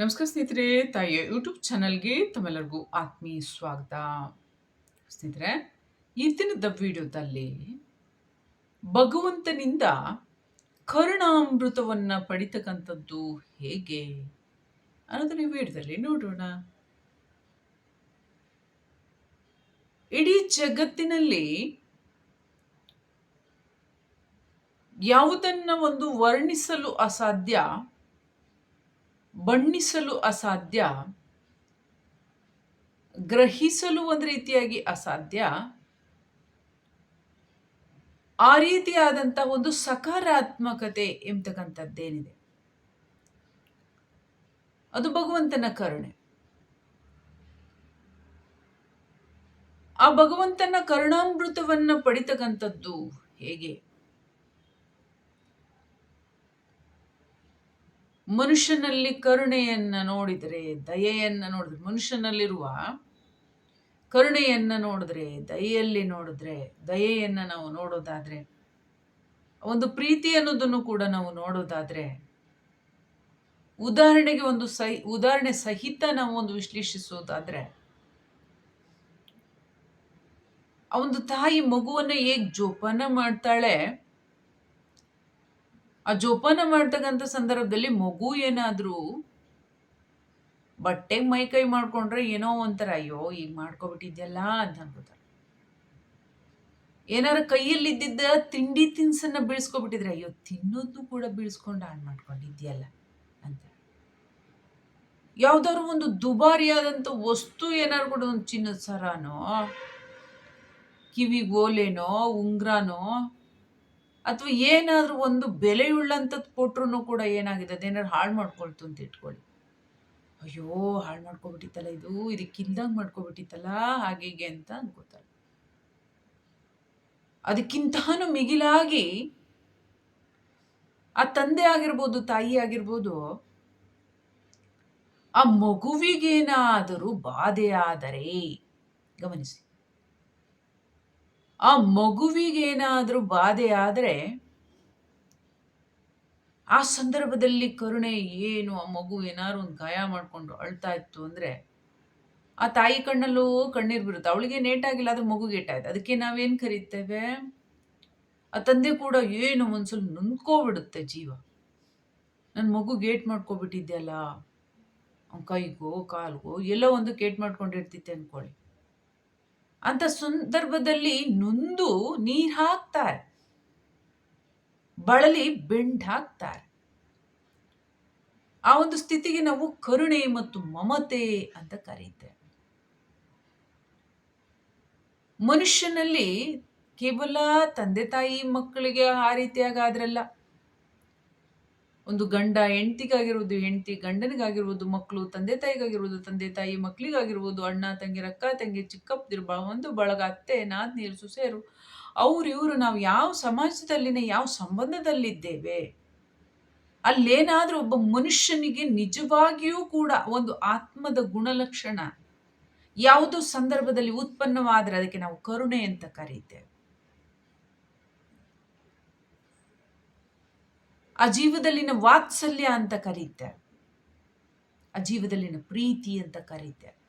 ನಮಸ್ಕಾರ ಸ್ನೇಹಿತರೆ, ತಾಯಿಯ ಯೂಟ್ಯೂಬ್ ಚಾನಲ್ಗೆ ತಮ್ಮೆಲ್ಲರಿಗೂ ಆತ್ಮೀಯ ಸ್ವಾಗತ. ಸ್ನೇಹಿತರೆ, ಈ ದಿನದ ವಿಡಿಯೋದಲ್ಲಿ ಭಗವಂತನಿಂದ ಕರುಣಾಮೃತವನ್ನು ಪಡಿತಕ್ಕಂಥದ್ದು ಹೇಗೆ ಅನ್ನೋದನ್ನ ವಿಡಿಯೋದಲ್ಲಿ ನೋಡೋಣ. ಇಡೀ ಜಗತ್ತಿನಲ್ಲಿ ಯಾವುದನ್ನ ಒಂದು ವರ್ಣಿಸಲು ಅಸಾಧ್ಯ ಬಣ್ಣಿಸಲು ಅಸಾಧ್ಯ, ಗ್ರಹಿಸಲು ಒಂದು ರೀತಿಯಾಗಿ ಅಸಾಧ್ಯ, ಆ ರೀತಿಯಾದಂಥ ಒಂದು ಸಕಾರಾತ್ಮಕತೆ ಎಂಬತಕ್ಕಂಥದ್ದೇನಿದೆ. ಅದು ಭಗವಂತನ ಕರುಣೆ. ಆ ಭಗವಂತನ ಕರುಣಾಮೃತವನ್ನು ಪಡಿತಕ್ಕಂಥದ್ದು ಹೇಗೆ? ಮನುಷ್ಯನಲ್ಲಿ ಕರುಣೆಯನ್ನ ನೋಡಿದರೆ, ದಯೆಯನ್ನ ನೋಡಿದ್ರೆ, ಮನುಷ್ಯನಲ್ಲಿರುವ ಕರುಣೆಯನ್ನ ನೋಡಿದ್ರೆ, ದಯೆಯಲ್ಲಿ ನೋಡಿದ್ರೆ, ದಯೆಯನ್ನ ನಾವು ನೋಡೋದಾದ್ರೆ, ಒಂದು ಪ್ರೀತಿ ಅನ್ನೋದನ್ನು ಕೂಡ ನಾವು ನೋಡೋದಾದ್ರೆ, ಉದಾಹರಣೆಗೆ ಒಂದು ಸಹಿ, ಉದಾಹರಣೆ ಸಹಿತ ನಾವು ಒಂದು ವಿಶ್ಲೇಷಿಸೋದಾದರೆ ಒಂದು ತಾಯಿ ಮಗುವನ್ನ ಹೇಗೆ ಜೋಪಾನ ಮಾಡ್ತಾಳೆ ಆ ಜೋಪಾನ ಮಾಡ್ತಕ್ಕಂಥ ಸಂದರ್ಭದಲ್ಲಿ ಮಗು ಏನಾದರೂ ಬಟ್ಟೆಗೆ ಮೈ ಕೈ ಮಾಡ್ಕೊಂಡ್ರೆ ಏನೋ ಒಂಥರ, ಅಯ್ಯೋ ಈಗ ಮಾಡ್ಕೊಬಿಟ್ಟಿದ್ಯಲ್ಲ ಅಂತ ಅನ್ಕೋತಾರೆ. ಏನಾರ ಕೈಯಲ್ಲಿದ್ದಿದ್ದ ತಿಂಡಿ ತಿನ್ಸನ್ನ ಬೀಳ್ಸ್ಕೊಬಿಟ್ಟಿದ್ರೆ, ಅಯ್ಯೋ, ತಿನ್ನೋದು ಕೂಡ ಬೀಳ್ಸ್ಕೊಂಡು ಹಾಳು ಮಾಡ್ಕೊಂಡಿದ್ಯಲ್ಲ ಅಂತ. ಯಾವ್ದಾದ್ರು ಒಂದು ದುಬಾರಿಯಾದಂಥ ವಸ್ತು ಏನಾದ್ರು ಕೂಡ ಒಂದು ಚಿನ್ನದ ಸರನೋ, ಕಿವಿಗೋಲೇನೋ, ಉಂಗ್ರನೋ ಅಥವಾ ಏನಾದರೂ ಒಂದು ಬೆಲೆಯುಳ್ಳಂಥದ್ದು ಕೊಟ್ರು ಕೂಡ ಏನಾಗಿದೆ? ಅದೇನಾದ್ರು ಹಾಳು ಮಾಡ್ಕೊಳ್ತು ಅಂತ ಇಟ್ಕೊಳ್ಳಿ. ಅಯ್ಯೋ, ಹಾಳು ಮಾಡ್ಕೊಬಿಟ್ಟಿತ್ತಲ್ಲ ಇದು ಇದಕ್ಕಿಲ್ದಂಗೆ ಮಾಡ್ಕೊಬಿಟ್ಟಿತ್ತಲ್ಲ, ಹಾಗೆ ಹೀಗೆ ಅಂತ ಅನ್ಕೋತಾರೆ. ಅದಕ್ಕಿಂತಾನು ಮಿಗಿಲಾಗಿ ಆ ತಂದೆ ಆಗಿರ್ಬೋದು, ತಾಯಿ ಆಗಿರ್ಬೋದು, ಆ ಮಗುವಿಗೇನಾದರೂ ಬಾಧೆಯಾದರೆ ಗಮನಿಸಿ. ಆ ಮಗುವಿಗೇನಾದರೂ ಬಾಧೆ ಆದರೆ ಆ ಸಂದರ್ಭದಲ್ಲಿ ಕರುಣೆ ಏನು? ಆ ಮಗು ಏನಾದ್ರು ಒಂದು ಗಾಯ ಮಾಡಿಕೊಂಡು ಅಳ್ತಾ ಇತ್ತು ಅಂದರೆ ಆ ತಾಯಿ ಕಣ್ಣಲ್ಲೂ ಕಣ್ಣೀರು ಬರುತ್ತೆ. ಅವಳಿಗೆ ನೇಟಾಗಿಲ್ಲ ಅದು ಮಗು ಏಟಾಯ್ತು ಅದಕ್ಕೆ ನಾವೇನು ಕರೀತೇವೆ? ಆ ತಂದೆ ಕೂಡ ಏನು ಒಂದ್ಸಲ ನುಂದ್ಕೋಬಿಡುತ್ತೆ ಜೀವ. ನನ್ನ ಮಗು ಗೇಟ್ ಮಾಡ್ಕೊಬಿಟ್ಟಿದ್ಯಲ್ಲ ಅಲ್ಲ ಕೈಗೋ, ಕಾಲ್ಗೋ, ಎಲ್ಲೋ ಒಂದು ಗೇಟ್ ಮಾಡ್ಕೊಂಡಿರ್ತಿತ್ತೆ ಅನ್ಕೊಳ್ಳಿ. ಅಂತ ಸಂದರ್ಭದಲ್ಲಿ ನೊಂದು ನೀರು ಹಾಕ್ತಾರೆ. ಬಳಲಿ ಬೆಂಡ್ ಹಾಕ್ತಾರೆ. ಆ ಒಂದು ಸ್ಥಿತಿಗೆ ನಾವು ಕರುಣೆ ಮತ್ತು ಮಮತೆ ಅಂತ ಕರೀತೇವೆ. ಮನುಷ್ಯನಲ್ಲಿ ಕೇವಲ ತಂದೆ ತಾಯಿ ಮಕ್ಕಳಿಗೆ ಆ ರೀತಿಯಾಗಾದ್ರಲ್ಲ ಒಂದು ಗಂಡ ಹೆಂಡತಿಗಾಗಿರ್ಬೋದು ಹೆಂಡತಿ ಗಂಡನಿಗಾಗಿರ್ಬೋದು ಮಕ್ಕಳು, ತಂದೆ ತಾಯಿಗಾಗಿರ್ಬೋದು ತಂದೆ ತಾಯಿ ಮಕ್ಕಳಿಗಾಗಿರ್ಬೋದು ಅಣ್ಣ, ತಂಗಿ, ಅಕ್ಕ, ತಂಗಿ, ಚಿಕ್ಕಪ್ಪದಿರು, ಬ, ಒಂದು ಬಳಗ, ಅತ್ತೆ ನಾದ್ನೀರು ಸುಸೇರು ಅವ್ರು, ಇವರು ನಾವು ಯಾವ ಸಮಾಜದಲ್ಲಿನ ಯಾವ ಸಂಬಂಧದಲ್ಲಿದ್ದೇವೆ, ಅಲ್ಲೇನಾದರೂ ಒಬ್ಬ ಮನುಷ್ಯನಿಗೆ ನಿಜವಾಗಿಯೂ ಕೂಡ ಒಂದು ಆತ್ಮದ ಗುಣಲಕ್ಷಣ ಯಾವುದೋ ಸಂದರ್ಭದಲ್ಲಿ ಉತ್ಪನ್ನವಾದರೆ ಅದಕ್ಕೆ ನಾವು ಕರುಣೆ ಅಂತ ಕರೀತೇವೆ. ಆ ಜೀವದಲ್ಲಿನ ವಾತ್ಸಲ್ಯ ಅಂತ ಕರೀತೆ. ಆ ಜೀವದಲ್ಲಿನ ಪ್ರೀತಿ ಅಂತ ಕರೀತೆ.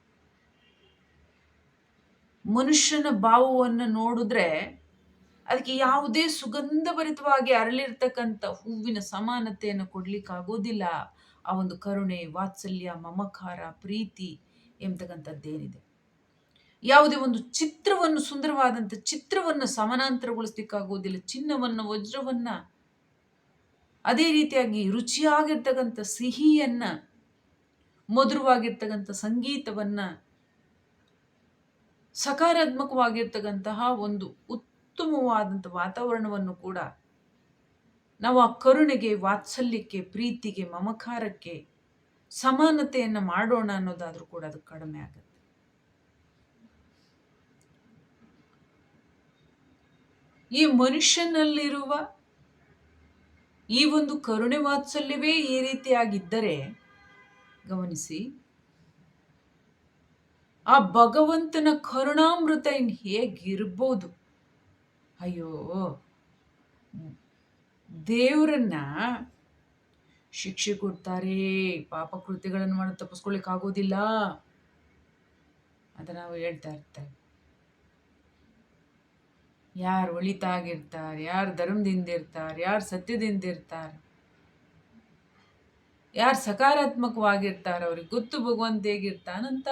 ಮನುಷ್ಯನ ಭಾವವನ್ನು ನೋಡಿದ್ರೆ ಅದಕ್ಕೆ ಯಾವುದೇ ಸುಗಂಧಭರಿತವಾಗಿ ಅರಳಿರ್ತಕ್ಕಂಥ ಹೂವಿನ ಸಮಾನತೆಯನ್ನು ಕೊಡ್ಲಿಕ್ಕಾಗೋದಿಲ್ಲ. ಆ ಒಂದು ಕರುಣೆ, ವಾತ್ಸಲ್ಯ, ಮಮಕಾರ, ಪ್ರೀತಿ ಎಂಬತಕ್ಕಂಥದ್ದೇನಿದೆ ಯಾವುದೇ ಒಂದು ಚಿತ್ರವನ್ನು, ಸುಂದರವಾದಂಥ ಚಿತ್ರವನ್ನು ಸಮಾನಾಂತರಗೊಳಿಸ್ಲಿಕ್ಕಾಗೋದಿಲ್ಲ. ಚಿನ್ನವನ್ನು, ವಜ್ರವನ್ನ ಅದೇ ರೀತಿಯಾಗಿ ರುಚಿಯಾಗಿರ್ತಕ್ಕಂಥ ಸಿಹಿಯನ್ನು, ಮಧುರವಾಗಿರ್ತಕ್ಕಂಥ ಸಂಗೀತವನ್ನು ಸಕಾರಾತ್ಮಕವಾಗಿರ್ತಕ್ಕಂತಹ ಒಂದು ಉತ್ತಮವಾದಂಥ ವಾತಾವರಣವನ್ನು ಕೂಡ ನಾವು ಆ ಕರುಣೆಗೆ, ವಾತ್ಸಲ್ಯಕ್ಕೆ, ಪ್ರೀತಿಗೆ, ಮಮಕಾರಕ್ಕೆ ಸಮಾನತೆಯನ್ನು ಮಾಡೋಣ ಅನ್ನೋದಾದರೂ ಕೂಡ ಅದು ಕಡಿಮೆ ಆಗುತ್ತೆ. ಈ ಮನುಷ್ಯನಲ್ಲಿರುವ ಈ ಒಂದು ಕರುಣೆ ವಾತ್ಸಲ್ಯವೇ ಈ ರೀತಿಯಾಗಿದ್ದರೆ, ಗಮನಿಸಿ, ಆ ಭಗವಂತನ ಕರುಣಾಮೃತ ಇನ್ ಹೇಗಿರ್ಬೋದು? ಅಯ್ಯೋ, ದೇವರನ್ನ ಶಿಕ್ಷೆ ಕೊಡ್ತಾರೆ, ಪಾಪ ಕೃತ್ಯಗಳನ್ನು ಮಾಡಿ ತಪ್ಪಿಸ್ಕೊಳ್ಳಿಕ್ಕಾಗೋದಿಲ್ಲ ಅಂತ ನಾವು ಹೇಳ್ತಾ ಇರ್ತೇವೆ ಯಾರು ಒಳಿತಾಗಿರ್ತಾರೆ, ಯಾರು ಧರ್ಮದಿಂದ ಇರ್ತಾರೆ ಯಾರು ಸತ್ಯದಿಂದ ಇರ್ತಾರೆ ಯಾರು ಸಕಾರಾತ್ಮಕವಾಗಿರ್ತಾರೆ, ಅವ್ರಿಗೆ ಗೊತ್ತು ಭಗವಂತ ಹೇಗಿರ್ತಾನಂತ.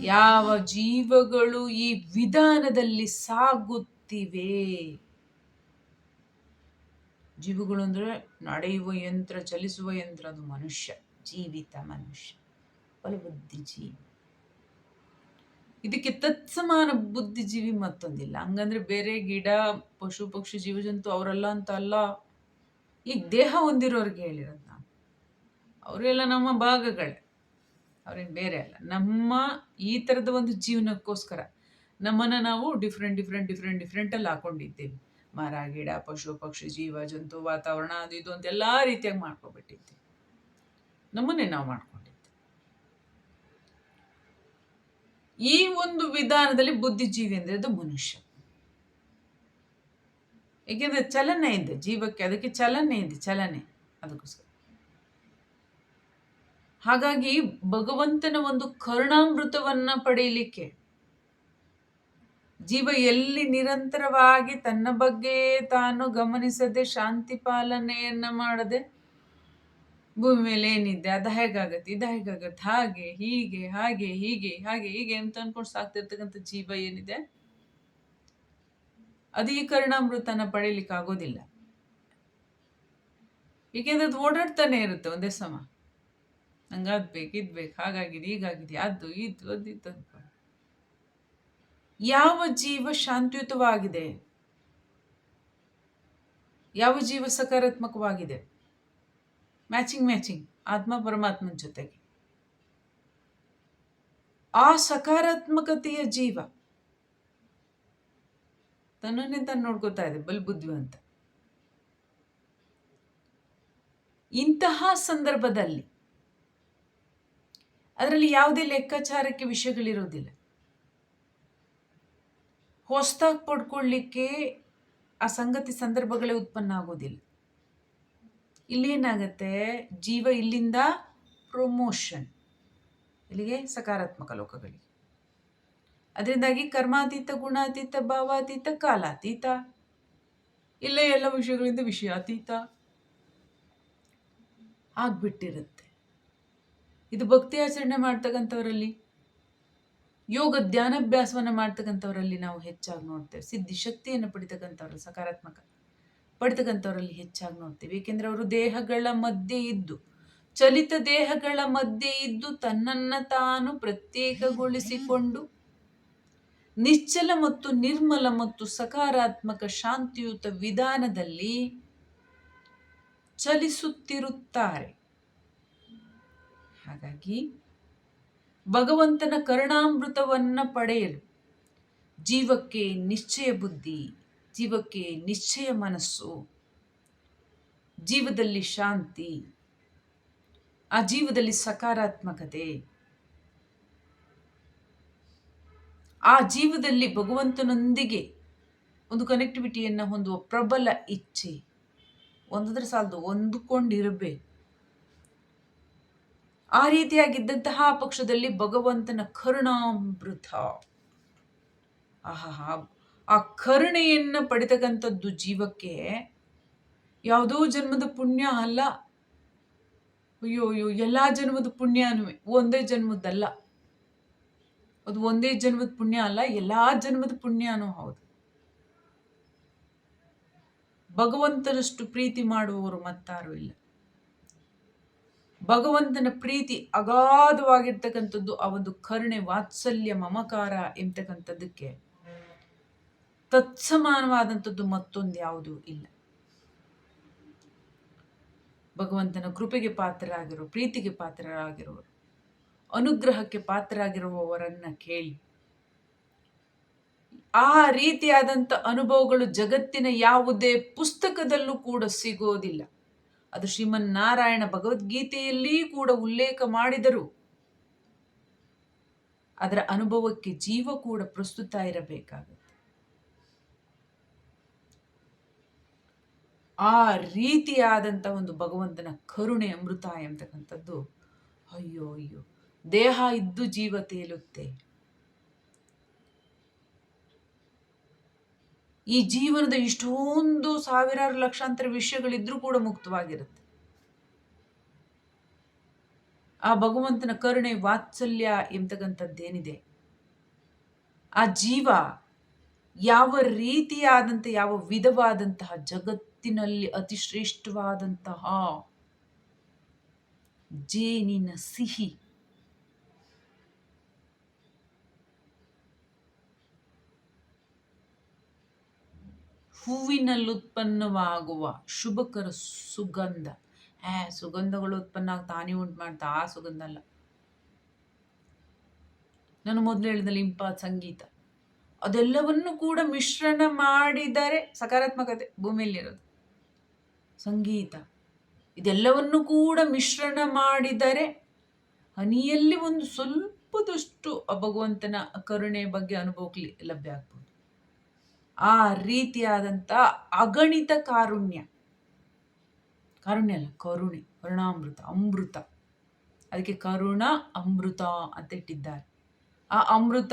ಯಾವ ಜೀವಗಳು ಈ ವಿಧಾನದಲ್ಲಿ ಸಾಗುತ್ತಿವೆ? ಜೀವಗಳು ಅಂದ್ರೆ ನಡೆಯುವ ಯಂತ್ರ, ಚಲಿಸುವ ಯಂತ್ರ ಅದು ಮನುಷ್ಯ, ಜೀವಿತ ಮನುಷ್ಯ ಬಲಬುದ್ಧಿ ಜೀವಿ. ಇದಕ್ಕೆ ತತ್ಸಮಾನ ಬುದ್ಧಿಜೀವಿ ಮತ್ತೊಂದಿಲ್ಲ. ಹಂಗಂದ್ರೆ ಬೇರೆ ಗಿಡ ಪಶು ಪಕ್ಷಿ ಜೀವಜಂತು ಅವರೆಲ್ಲ ಅಂತ ಅಲ್ಲ. ಈಗ ದೇಹ ಹೊಂದಿರೋರಿಗೆ ಹೇಳಿರೋದು ನಾವು. ಅವರೆಲ್ಲ ನಮ್ಮ ಭಾಗಗಳೇ. ಅವ್ರೇನು ಬೇರೆ ಅಲ್ಲ. ನಮ್ಮ ಈ ಥರದ ಒಂದು ಜೀವನಕ್ಕೋಸ್ಕರ ನಮ್ಮನ್ನು ನಾವು ಡಿಫ್ರೆಂಟ್ ಡಿಫ್ರೆಂಟ್ ಡಿಫ್ರೆಂಟ್ ಡಿಫ್ರೆಂಟಲ್ಲಿ ಹಾಕೊಂಡಿದ್ದೇವೆ. ಮರ ಗಿಡ ಪಶು ಪಕ್ಷಿ ಜೀವ ಜಂತು ವಾತಾವರಣ ಅದು ಇದು ಅಂತ ಎಲ್ಲ ರೀತಿಯಾಗಿ ಮಾಡ್ಕೊಬಿಟ್ಟಿದ್ದೀವಿ. ನಮ್ಮನ್ನೇ ನಾವು ಮಾಡ್ಕೊಂಡಿದ್ದೆ ಈ ಒಂದು ವಿಧಾನದಲ್ಲಿ ಬುದ್ಧಿಜೀವಿ ಅಂದರೆ ಅದು ಮನುಷ್ಯ. ಏಕೆಂದರೆ ಚಲನೆ ಇದೆ, ಜೀವಕ್ಕೆ ಅದಕ್ಕೆ ಚಲನೆ ಇದೆ, ಚಲನೆ ಅದಕ್ಕೋಸ್ಕರ. ಹಾಗಾಗಿ ಭಗವಂತನ ಒಂದು ಕರುಣಾಮೃತವನ್ನ ಪಡೆಯಲಿಕ್ಕೆ ಜೀವ ಎಲ್ಲಿ ನಿರಂತರವಾಗಿ ತನ್ನ ಬಗ್ಗೆ ತಾನು ಗಮನಿಸದೆ ಶಾಂತಿ ಪಾಲನೆಯನ್ನ ಮಾಡದೆ ಭೂಮಿ ಮೇಲೆ ಏನಿದೆ, ಅದು ಹೇಗಾಗತ್ತೆ, ಇದು ಹೇಗಾಗತ್ತೆ, ಹಾಗೆ, ಹೀಗೆ ಹಾಗೆ ಹೀಗೆ ಹಾಗೆ, ಹೀಗೆ ಅಂತ ಅನ್ಕೊಂಡು ಸಾಕ್ತಿರ್ತಕ್ಕಂಥ ಜೀವ ಏನಿದೆ? ಅದು ಈ ಕರ್ಣಾಮೃತನ ಪಡೀಲಿಕ್ಕೆ ಆಗೋದಿಲ್ಲ. ಏಕೆಂದ್ರೆ ಅದು ಓಡಾಡ್ತಾನೆ ಇರುತ್ತೆ ಒಂದೇ ಸಮ. ನಂಗೆ ಅದು ಬೇಕು ಇದು ಬೇಕು ಹಾಗಾಗಿದೆ, ಹೀಗಾಗಿದೆ, ಅದು, ಇದು ಅದು, ಇದು ಯಾವ ಜೀವ ಶಾಂತಿಯುತವಾಗಿದೆ? ಯಾವ ಜೀವ ಸಕಾರಾತ್ಮಕವಾಗಿದೆ? Matching matching. ಆತ್ಮ ಪರಮಾತ್ಮನ ಜೊತೆಗೆ. ಆ ಸಕಾರಾತ್ಮಕತೆಯ ಜೀವ. ತನ್ನನ್ನೇ ತಾನು ನೋಡ್ಕೋತಾ ಇದೆ ಬಲ್ ಬುದ್ಧಿವಂತ ಇಂತಹ ಸಂದರ್ಭದಲ್ಲಿ ಅದರಲ್ಲಿ ಯಾವುದೇ ಲೆಕ್ಕಾಚಾರಕ್ಕೆ ವಿಷಯಗಳಿರೋದಿಲ್ಲ ಹೊಸದಾಗಿ ಪಡ್ಕೊಳ್ಳಿಕ್ಕೆ ಆ ಸಂಗತಿ, ಸಂದರ್ಭಗಳೇ ಉತ್ಪನ್ನ ಆಗೋದಿಲ್ಲ. ಇಲ್ಲೇನಾಗತ್ತೆ? ಜೀವ ಇಲ್ಲಿಂದ ಪ್ರಮೋಷನ್ ಇಲ್ಲಿಗೆ ಸಕಾರಾತ್ಮಕ ಲೋಕಗಳಿಗೆ. ಅದರಿಂದಾಗಿ ಕರ್ಮಾತೀತ, ಗುಣಾತೀತ, ಭಾವಾತೀತ, ಕಾಲಾತೀತ. ಇಲ್ಲೇ ಎಲ್ಲ ವಿಷಯಗಳಿಂದ ವಿಷಯಾತೀತ ಆಗ್ಬಿಟ್ಟಿರುತ್ತೆ. ಇದು ಭಕ್ತಿ ಆಚರಣೆ ಮಾಡ್ತಕ್ಕಂಥವರಲ್ಲಿ, ಯೋಗ ಧ್ಯಾನಾಭ್ಯಾಸವನ್ನು ಮಾಡ್ತಕ್ಕಂಥವರಲ್ಲಿ ನಾವು ಹೆಚ್ಚಾಗಿ ನೋಡ್ತೇವೆ. ಸಿದ್ಧಿ ಶಕ್ತಿಯನ್ನು ಪಡಿತಕ್ಕಂಥವ್ರು ಸಕಾರಾತ್ಮಕ. ಪಡಿತಕ್ಕಂಥವರಲ್ಲಿ ಹೆಚ್ಚಾಗಿ ನೋಡ್ತೀವಿ. ಏಕೆಂದರೆ ಅವರು ದೇಹಗಳ ಮಧ್ಯೆ ಇದ್ದು, ಚಲಿತ ದೇಹಗಳ ಮಧ್ಯೆ ಇದ್ದು ತನ್ನನ್ನು ತಾನು ಪ್ರತ್ಯೇಕಗೊಳಿಸಿಕೊಂಡು ನಿಶ್ಚಲ ಮತ್ತು ನಿರ್ಮಲ ಮತ್ತು ಸಕಾರಾತ್ಮಕ ಶಾಂತಿಯುತ ವಿಧಾನದಲ್ಲಿ ಚಲಿಸುತ್ತಿರುತ್ತಾರೆ. ಹಾಗಾಗಿ ಭಗವಂತನ ಕರುಣಾಮೃತವನ್ನು ಪಡೆಯಲು ಜೀವಕ್ಕೆ ನಿಶ್ಚಯ ಬುದ್ಧಿ ಜೀವಕ್ಕೆ ನಿಶ್ಚಯ ಮನಸ್ಸು, ಜೀವದಲ್ಲಿ ಶಾಂತಿ, ಆ ಜೀವದಲ್ಲಿ ಸಕಾರಾತ್ಮಕತೆ. ಆ ಜೀವದಲ್ಲಿ ಭಗವಂತನೊಂದಿಗೆ ಒಂದು ಕನೆಕ್ಟಿವಿಟಿಯನ್ನು ಹೊಂದುವ ಪ್ರಬಲ ಇಚ್ಛೆ, ಒಂದದ್ರ ಸಾಲದು ಹೊಂದಿಕೊಂಡಿರಬೇಕು. ಆ ರೀತಿಯಾಗಿದ್ದಂತಹ ಪಕ್ಷದಲ್ಲಿ ಭಗವಂತನ ಕರುಣಾಮೃತ. ಆಹಾ ಆ ಕರುಣೆಯನ್ನು ಪಡಿತಕ್ಕಂಥದ್ದು ಜೀವಕ್ಕೆ ಯಾವುದೋ ಜನ್ಮದ ಪುಣ್ಯ ಅಲ್ಲ. ಅಯ್ಯೋ ಅಯ್ಯೋ, ಎಲ್ಲ ಜನ್ಮದ ಪುಣ್ಯನೂ ಒಂದೇ ಜನ್ಮದ್ದಲ್ಲ. ಅದು ಒಂದೇ ಜನ್ಮದ ಪುಣ್ಯ ಅಲ್ಲ, ಎಲ್ಲ ಜನ್ಮದ ಪುಣ್ಯನೂ ಹೌದು. ಭಗವಂತನಷ್ಟು ಪ್ರೀತಿ ಮಾಡುವವರು ಮತ್ತಾರು ಇಲ್ಲ. ಭಗವಂತನ ಪ್ರೀತಿ ಅಗಾಧವಾಗಿರ್ತಕ್ಕಂಥದ್ದು ಆ ಒಂದು ಕರುಣೆ ವಾತ್ಸಲ್ಯ ಮಮಕಾರ ಎಂಬತಕ್ಕಂಥದ್ದಕ್ಕೆ ತತ್ಸಮಾನವಾದಂಥದ್ದು ಮತ್ತೊಂದು ಯಾವುದೂ ಇಲ್ಲ. ಭಗವಂತನ ಕೃಪೆಗೆ ಪಾತ್ರರಾಗಿರೋ, ಪ್ರೀತಿಗೆ ಪಾತ್ರರಾಗಿರೋರು, ಅನುಗ್ರಹಕ್ಕೆ ಪಾತ್ರರಾಗಿರುವವರನ್ನ ಕೇಳಿ, ಆ ರೀತಿಯಾದಂಥ ಅನುಭವಗಳು ಜಗತ್ತಿನ ಯಾವುದೇ ಪುಸ್ತಕದಲ್ಲೂ ಕೂಡ ಸಿಗೋದಿಲ್ಲ. ಅದು ಶ್ರೀಮನ್ನಾರಾಯಣ ಭಗವದ್ಗೀತೆಯಲ್ಲಿ ಕೂಡ ಉಲ್ಲೇಖ ಮಾಡಿದರು ಅದರ ಅನುಭವಕ್ಕೆ ಜೀವ ಕೂಡ ಪ್ರಸ್ತುತ ಇರಬೇಕಾಗುತ್ತೆ. ಆ ರೀತಿಯಾದಂಥ ಒಂದು ಭಗವಂತನ ಕರುಣೆ ಅಮೃತ ಎಂಬತಕ್ಕಂಥದ್ದು. ಅಯ್ಯೋ ಅಯ್ಯೋ. ದೇಹ ಇದ್ದು ಜೀವ ತೇಲುತ್ತೆ. ಈ ಜೀವನದ ಇಷ್ಟೊಂದು ಸಾವಿರಾರು ಲಕ್ಷಾಂತರ ವಿಷಯಗಳಿದ್ರೂ ಕೂಡ ಮುಕ್ತವಾಗಿರುತ್ತೆ. ಆ ಭಗವಂತನ ಕರುಣೆ ವಾತ್ಸಲ್ಯ ಎಂಬತಕ್ಕಂಥದ್ದೇನಿದೆ. ಆ ಜೀವ ಯಾವ ರೀತಿಯಾದಂಥ ಯಾವ ವಿಧವಾದಂತಹ ಜಗತ್ತಿನಲ್ಲಿ ಅತಿ ಶ್ರೇಷ್ಠವಾದಂತಹ ಜೇನಿನ ಸಿಹಿ. ಹೂವಿನಲ್ಲಿ ಉತ್ಪನ್ನವಾಗುವ ಶುಭಕರ ಸುಗಂಧ. ಹೇ ಸುಗಂಧಗಳು ಉತ್ಪನ್ನ ತಾನೇ ಉಂಟು ಮಾಡ್ತಾ, ಆ ಸುಗಂಧ ಅಲ್ಲ. ನಾನು ಮೊದಲು ಹೇಳಿದಲ್ಲಿ ಇಂಪಾದ ಸಂಗೀತ. ಅದೆಲ್ಲವನ್ನು ಕೂಡ ಮಿಶ್ರಣ ಮಾಡಿದರೆ ಸಕಾರಾತ್ಮಕತೆ ಭೂಮಿಯಲ್ಲಿರೋದು. ಸಂಗೀತ. ಇದೆಲ್ಲವನ್ನು ಕೂಡ ಮಿಶ್ರಣ ಮಾಡಿದರೆ ಹನಿಯಲ್ಲಿ ಒಂದು ಸ್ವಲ್ಪದಷ್ಟು ಭಗವಂತನ ಕರುಣೆ ಬಗ್ಗೆ ಅನುಭವಕ್ಕೆ ಲಭ್ಯ ಆಗ್ಬೋದು. ಆ ರೀತಿಯಾದಂಥ ಅಗಣಿತ ಕಾರುಣ್ಯ. ಕಾರುಣ್ಯ ಅಲ್ಲ, ಕರುಣೆ ಕರುಣಾಮೃತ ಅಮೃತ. ಅದಕ್ಕೆ ಕರುಣ, ಅಮೃತ ಅಂತ ಇಟ್ಟಿದ್ದಾರೆ. ಆ ಅಮೃತ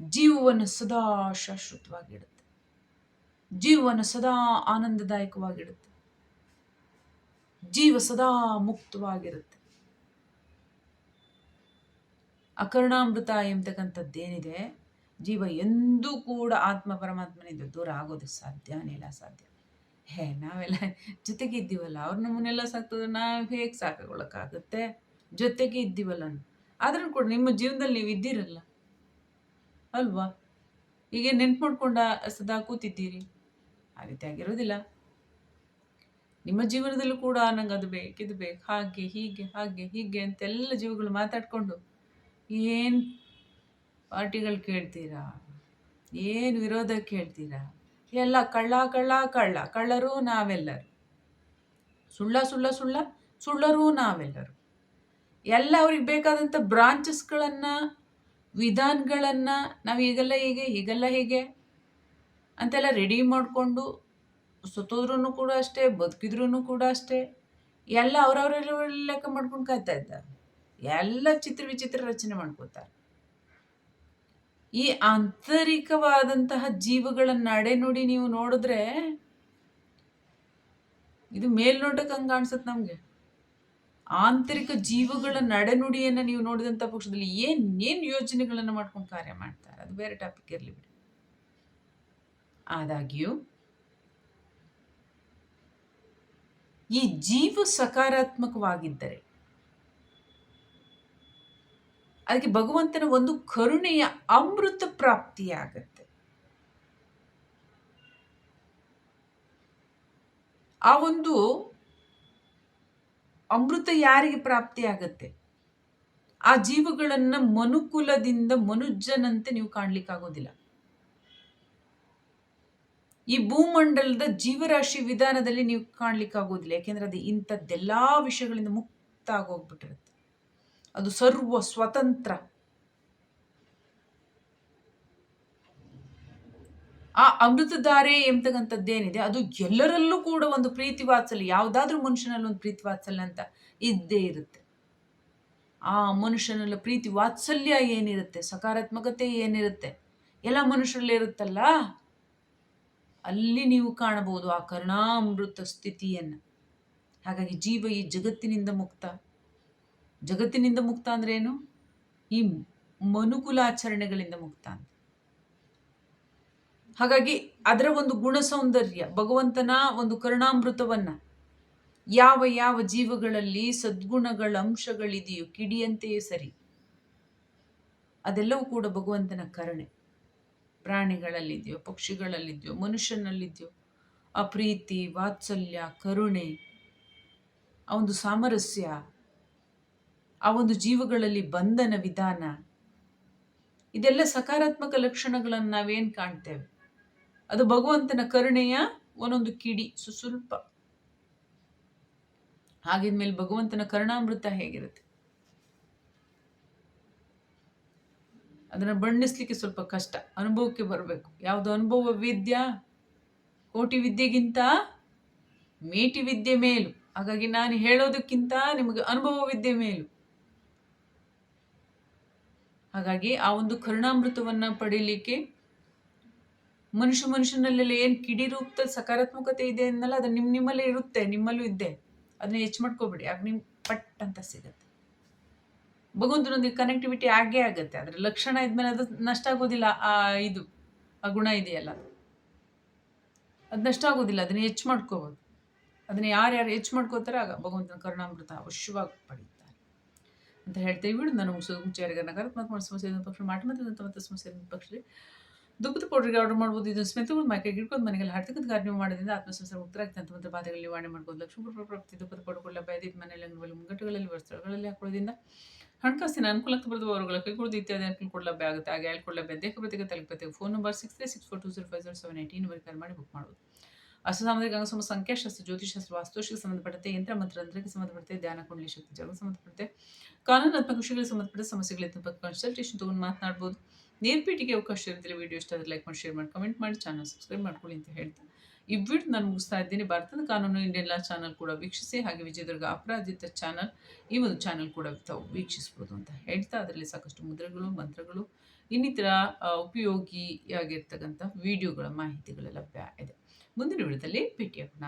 ಜೀವವನ್ನು ಸದಾ ಶಾಶ್ವತವಾಗಿಡುತ್ತೆ. ಜೀವವನ್ನು ಸದಾ ಆನಂದದಾಯಕವಾಗಿಡುತ್ತೆ. ಜೀವ ಸದಾ ಮುಕ್ತವಾಗಿರುತ್ತೆ. ಅಕರ್ಣಾಮೃತ ಎಂಬತಕ್ಕಂಥದ್ದೇನಿದೆ, ಜೀವ ಎಂದೂ ಕೂಡ ಆತ್ಮ ಪರಮಾತ್ಮನಿಂದ ದೂರ ಆಗೋದು ಸಾಧ್ಯನೇ ಇಲ್ಲ, ಸಾಧ್ಯ. ಹೇ, ನಾವೆಲ್ಲ ಜೊತೆಗೆ ಇದ್ದೀವಲ್ಲ ಅವ್ರ ನಮ್ಮನ್ನೆಲ್ಲ ಸಾಕ್ತದ, ನಾವು ಹೇಗೆ ಸಾಕಾಗೊಳಕ್ಕಾಗುತ್ತೆ? ಜೊತೆಗೆ ಇದ್ದೀವಲ್ಲ ಆದ್ರೂ ಕೂಡ ನಿಮ್ಮ ಜೀವನದಲ್ಲಿ ನೀವು ಇದ್ದೀರಲ್ಲ ಅಲ್ವಾ? ಹೀಗೆ ನೆನ್ಪು ಮಾಡ್ಕೊಂಡ ಸದಾ ಕೂತಿದ್ದೀರಿ. ಆ ರೀತಿ ಆಗಿರೋದಿಲ್ಲ. ನಿಮ್ಮ ಜೀವನದಲ್ಲೂ ಕೂಡ ನಂಗೆ ಅದು ಬೇಕು, ಇದು ಬೇಕು. ಹಾಗೆ, ಹೀಗೆ ಹಾಗೆ, ಹೀಗೆ ಅಂತೆಲ್ಲ ಜೀವಗಳು ಮಾತಾಡಿಕೊಂಡು ಏನು ಪಾರ್ಟಿಗಳು ಕೇಳ್ತೀರಾ? ಏನು ವಿರೋಧ ಕೇಳ್ತೀರಾ? ಎಲ್ಲ ಕಳ್ಳ ಕಳ್ಳ ಕಳ್ಳ. ಕಳ್ಳರು ನಾವೆಲ್ಲರು. ಸುಳ್ಳ ಸುಳ್ಳ ಸುಳ್ಳ. ಸುಳ್ಳರೂ ನಾವೆಲ್ಲರು. ಎಲ್ಲ ಅವ್ರಿಗೆ ಬೇಕಾದಂಥ ಬ್ರಾಂಚಸ್ಗಳನ್ನು ವಿಧಾನಗಳನ್ನು ನಾವು ಈಗೆಲ್ಲ ಹೀಗೆ ಹೀಗೆಲ್ಲ ಹೀಗೆ ಅಂತೆಲ್ಲ ರೆಡಿ ಮಾಡಿಕೊಂಡು ಸುತ್ತೋದ್ರೂ ಕೂಡ ಅಷ್ಟೇ ಬದುಕಿದ್ರೂ ಕೂಡ ಅಷ್ಟೇ, ಎಲ್ಲ ಅವ್ರವ್ರೆಲ್ಲ ಲೆಕ್ಕ ಮಾಡ್ಕೊಂಡು ಕಾಯ್ತಾ ಇದ್ದಾರೆ. ಎಲ್ಲ ಚಿತ್ರ ವಿಚಿತ್ರ ರಚನೆ ಮಾಡ್ಕೋತಾರೆ. ಈ ಆಂತರಿಕವಾದಂತಹ ಜೀವಗಳ ನಡೆನುಡಿ ನೀವು ನೋಡಿದ್ರೆ ಇದು ಮೇಲ್ನೋಟಕ್ಕೆ ಹಂಗೆ ಕಾಣಿಸುತ್ತೆ ನಮಗೆ. ಆಂತರಿಕ ಜೀವಗಳ ನಡೆನುಡಿಯನ್ನು ನೀವು ನೋಡಿದಂಥ ಪಕ್ಷದಲ್ಲಿ ಏನು ಏನು ಯೋಜನೆಗಳನ್ನು ಮಾಡ್ಕೊಂಡು ಕಾರ್ಯ ಮಾಡ್ತಾರೆ? ಅದು ಬೇರೆ ಟಾಪಿಕ್ ಇರಲಿ ಬಿಡಿ. ಆದಾಗ್ಯೂ, ಈ ಜೀವ ಸಕಾರಾತ್ಮಕವಾಗಿದ್ದರೆ, ಅದಕ್ಕೆ ಭಗವಂತನ ಒಂದು ಕರುಣೆಯ ಅಮೃತ ಪ್ರಾಪ್ತಿಯಾಗತ್ತೆ. ಆ ಒಂದು ಅಮೃತ ಯಾರಿಗೆ ಪ್ರಾಪ್ತಿಯಾಗತ್ತೆ ಆ ಜೀವಗಳನ್ನು ಮನುಕುಲದಿಂದ ಮನುಜ್ಜನಂತೆ ನೀವು ಕಾಣಲಿಕ್ಕಾಗೋದಿಲ್ಲ. ಈ ಭೂಮಂಡಲದ ಜೀವರಾಶಿ ವಿಧಾನದಲ್ಲಿ ನೀವು ಕಾಣ್ಲಿಕ್ಕಾಗೋದಿಲ್ಲ, ಯಾಕೆಂದ್ರೆ ಅದು ಇಂಥದ್ದೆಲ್ಲ ವಿಷಯಗಳಿಂದ ಮುಕ್ತ ಆಗೋಗ್ಬಿಟ್ಟಿರುತ್ತೆ ಅದು ಸರ್ವ ಸ್ವತಂತ್ರ. ಆ ಅಮೃತಧಾರೆ ಎಂಬತಕ್ಕಂಥದ್ದೇನಿದೆ ಅದು ಎಲ್ಲರಲ್ಲೂ ಕೂಡ ಒಂದು ಪ್ರೀತಿ ವಾತ್ಸಲ್ಯ ಯಾವುದಾದ್ರೂ ಮನುಷ್ಯನಲ್ಲಿ ಒಂದು ಪ್ರೀತಿ ವಾತ್ಸಲ್ಯ ಅಂತ ಇದ್ದೇ ಇರುತ್ತೆ. ಆ ಮನುಷ್ಯನಲ್ಲಿ ಪ್ರೀತಿ ವಾತ್ಸಲ್ಯ ಏನಿರುತ್ತೆ, ಸಕಾರಾತ್ಮಕತೆ ಏನಿರುತ್ತೆ, ಎಲ್ಲ ಮನುಷ್ಯರಲ್ಲಿ ಇರುತ್ತಲ್ಲ ಅಲ್ಲಿ ನೀವು ಕಾಣಬಹುದು ಆ ಕರುಣಾಮೃತ ಸ್ಥಿತಿಯನ್ನು. ಹಾಗಾಗಿ ಜೀವ ಈ ಜಗತ್ತಿನಿಂದ ಮುಕ್ತ. ಜಗತ್ತಿನಿಂದ ಮುಕ್ತ ಅಂದ್ರೆ ಏನು? ಈ ಮನುಕುಲಾಚರಣೆಗಳಿಂದ ಮುಕ್ತ ಅಂತ. ಹಾಗಾಗಿ ಅದರ ಒಂದು ಗುಣ ಸೌಂದರ್ಯ, ಭಗವಂತನ ಒಂದು ಕರುಣಾಮೃತವನ್ನ ಯಾವ ಯಾವ ಜೀವಗಳಲ್ಲಿ ಸದ್ಗುಣಗಳ ಅಂಶಗಳಿದೆಯೋ ಕಿಡಿಯಂತೆಯೇ ಸರಿ, ಅದೆಲ್ಲವೂ ಕೂಡ ಭಗವಂತನ ಕರುಣೆ. ಪ್ರಾಣಿಗಳಲ್ಲಿದೆಯೋ, ಪಕ್ಷಿಗಳಲ್ಲಿದೆಯೋ, ಮನುಷ್ಯನಲ್ಲಿದೆಯೋ, ಆ ಪ್ರೀತಿ, ವಾತ್ಸಲ್ಯ, ಕರುಣೆ, ಆ ಒಂದು ಸಾಮರಸ್ಯ, ಆ ಒಂದು ಜೀವಗಳಲ್ಲಿ ಬಂಧನ ವಿಧಾನ, ಇದೆಲ್ಲ ಸಕಾರಾತ್ಮಕ ಲಕ್ಷಣಗಳನ್ನು ನಾವೇನು ಕಾಣ್ತೇವೆ? ಅದು ಭಗವಂತನ ಕರುಣೆಯ ಒಂದೊಂದು ಕಿಡಿ, ಸುಸ್ವಲ್ಪ. ಹಾಗಿದ್ಮೇಲೆ ಭಗವಂತನ ಕರುಣಾಮೃತ ಹೇಗಿರುತ್ತೆ? ಅದನ್ನು ಬಣ್ಣಿಸ್ಲಿಕ್ಕೆ ಸ್ವಲ್ಪ ಕಷ್ಟ, ಅನುಭವಕ್ಕೆ ಬರಬೇಕು. ಯಾವುದು ಅನುಭವ ವಿದ್ಯಾ? ಕೋಟಿ ವಿದ್ಯೆಗಿಂತ ಮೇಟಿ ವಿದ್ಯೆ ಮೇಲು. ಹಾಗಾಗಿ ನಾನು ಹೇಳೋದಕ್ಕಿಂತ ನಿಮಗೆ ಅನುಭವ ವಿದ್ಯೆ ಮೇಲು. ಹಾಗಾಗಿ ಆ ಒಂದು ಕರುಣಾಮೃತವನ್ನು ಪಡೀಲಿಕ್ಕೆ ಮನುಷ್ಯ ಮನುಷ್ಯನಲ್ಲೆಲ್ಲ ಏನು ಕಿಡಿ ರೂಪದ ಸಕಾರಾತ್ಮಕತೆ ಇದೆ ಅನ್ನಲ್ಲ ಅದು ನಿಮ್ಮ ನಿಮ್ಮಲ್ಲೇ ಇರುತ್ತೆ ನಿಮ್ಮಲ್ಲೂ ಇದ್ದೆ ಅದನ್ನ ಹೆಚ್ಚು ಮಾಡ್ಕೋಬೇಡಿ ಆಗ ನಿಮ್ಗೆ ಪಟ್ ಅಂತ ಸಿಗುತ್ತೆ ಭಗವಂತನೊಂದಿಗೆ ಕನೆಕ್ಟಿವಿಟಿ ಆಗೇ ಆಗುತ್ತೆ ಅದರ ಲಕ್ಷಣ ಇದ್ಮೇಲೆ ಅದು ನಷ್ಟ ಆಗೋದಿಲ್ಲ ಆ ಇದು ಆ ಗುಣ ಇದೆಯಲ್ಲ ಅದು ನಷ್ಟ ಆಗೋದಿಲ್ಲ ಅದನ್ನ ಹೆಚ್ಚು ಮಾಡ್ಕೋಬೋದು ಅದನ್ನ ಯಾರ್ಯಾರು ಹೆಚ್ಚು ಮಾಡ್ಕೋತಾರೆ ಆಗ ಭಗವಂತನ ಕರುಣಾಮೃತ ಅವಶ್ಯವಾಗಿ ಪಡೀತಾರೆ ಅಂತ ಹೇಳ್ತಾ ಬಿಡು ನಾನು ಮುಗಿಸೋದು ಮುಂಚೆ ನಕಾರಾತ್ಮಕ ಸಮಸ್ಯೆ ಪಕ್ಷ ಮಾಟ ಮತ್ತು ಸಮಸ್ಯೆ ಪಕ್ಷ ದುಃಖದ ಪೌಡ್ರಿಗೆ ಆರ್ಡರ್ ಮಾಡ್ಬೋದು, ಇದನ್ನು ಸ್ಮೆತ್ತುಗಳು ಮೈಕೈಗೆ ಇಟ್ಕೊಂಡು ಮನೆಗೆಲ್ಲ ಹರ್ತಕ್ಕದ ಕಾರ್ಯ ಮಾಡೋದ್ರಿಂದ ಆತ್ಮಸಂಸಾರ ಮುಕ್ತರಾಗ್ತದೆ ಅಂತ ಮಂತ್ರ ಬಾಧೆಗಳಲ್ಲಿ ನಿವಾರಣೆ ಮಾಡ್ಬೋದು. ಲಕ್ಷ್ಮೀ ಪ್ರಾಪ್ತಿ ದುಃಖದ ಪೌಡ್ಗಳ ಬೈದಿದ್ದ ಮನೆಯಲ್ಲಿ ಅಂಗಡಿಗಳಲ್ಲಿ ಮುಂಗಟ್ಟುಗಳಲ್ಲಿ ವಸ್ತ್ರಗಳಲ್ಲಿ ಹಾಕೊಳ್ಳೋದ್ರಿಂದ ಹಣಕಾಸಿನ ಅನುಕೂಲಕ್ಕೆ ಬರೆದು ಅವರುಗಳ. ಕೈಗೊಳ್ಳೋದು ಇತ್ಯಾದಿ ಅನುಕೂಲ ಕೂಡ ಲಭ್ಯ ಆಗುತ್ತೆ. ಹಾಗೆ ಅಲ್ಲಿ ಲಭ್ಯ ದೇಹ ಪ್ರತಿಗೆ ತಲುಪತ್ತೆ. Phone number six three six four two zero five zero seven eighteen ವರೆಗೆ ಕಾಲ್ ಮಾಡಿ ಬುಕ್ ಮಾಡ್ಬೋದು. ಅಷ್ಟಸಾಮಾಜಿಕ ಅಂಗಸಮ ಸಂಖ್ಯಾಶಾಸ್ತ್ರ ಜ್ಯೋತಿಷಾಸ್ತ್ರ ವಾಸ್ತುಶಿಗೆ ಸಂಬಂಧಪಟ್ಟಂತೆ ಯಂತ್ರ ಮಂತ್ರ ತಂತ್ರಕ್ಕೆ ಸಂಬಂಧಪಟ್ಟಂತೆ ಧ್ಯಾನ, ಕುಂಡಲಿ ಶಕ್ತಿ ಜಗಕ್ಕೆ ಸಂಬಂಧಪಟ್ಟಂತೆ ಕಾನೂನಾತ್ಮಕ ವಿಷಯಗಳಿಗೆ ಸಂಬಂಧಪಟ್ಟ ಸಮಸ್ಯೆಗಳಿಂದ ಕನ್ಸಲ್ಟೇಷನ್ ತೊಗೊಂಡು ಮಾತನಾಡ್ಬೋದು. ನೇರ್ಪೀಟಿಗೆ ಅವಕಾಶ ಇರುತ್ತೆ ವಿಡಿಯೋ ಇಷ್ಟ ಆದರೆ ಲೈಕ್ ಮಾಡಿ ಶೇರ್ ಮಾಡಿ ಕಮೆಂಟ್ ಮಾಡಿ ಚಾನಲ್ ಸಬ್ಸ್ಕ್ರೈಬ್ ಮಾಡ್ಕೊಳ್ಳಿ ಅಂತ ಹೇಳ್ತಾ ಈ ನಾನು ಮುಗಿಸ್ತಾ ಇದ್ದೀನಿ. ಭಾರತದ ಕಾನೂನು ಇಂಡಿಯನ್ ಲಾ ಚಾನಲ್ ಕೂಡ ವೀಕ್ಷಿಸಿ ಹಾಗೆ ವಿಜಯದುರ್ಗ ಅಪರಾಧಿತ ಚಾನಲ್ ಈ ಒಂದು ಚಾನಲ್ ಕೂಡ ತಾವು ವೀಕ್ಷಿಸ್ಬೋದು ಅಂತ ಹೇಳ್ತಾ ಅದರಲ್ಲಿ ಸಾಕಷ್ಟು ಮುದ್ರೆಗಳು, ಮಂತ್ರಗಳು, ಇನ್ನಿತರ ಉಪಯೋಗಿಯಾಗಿರ್ತಕ್ಕಂಥ ವಿಡಿಯೋಗಳ ಮಾಹಿತಿಗಳು ಲಭ್ಯ ಇದೆ. ಮುಂದಿನ ವಿಡಿಯೋದಲ್ಲಿ ಭೇಟಿಯಾಗೋಣ.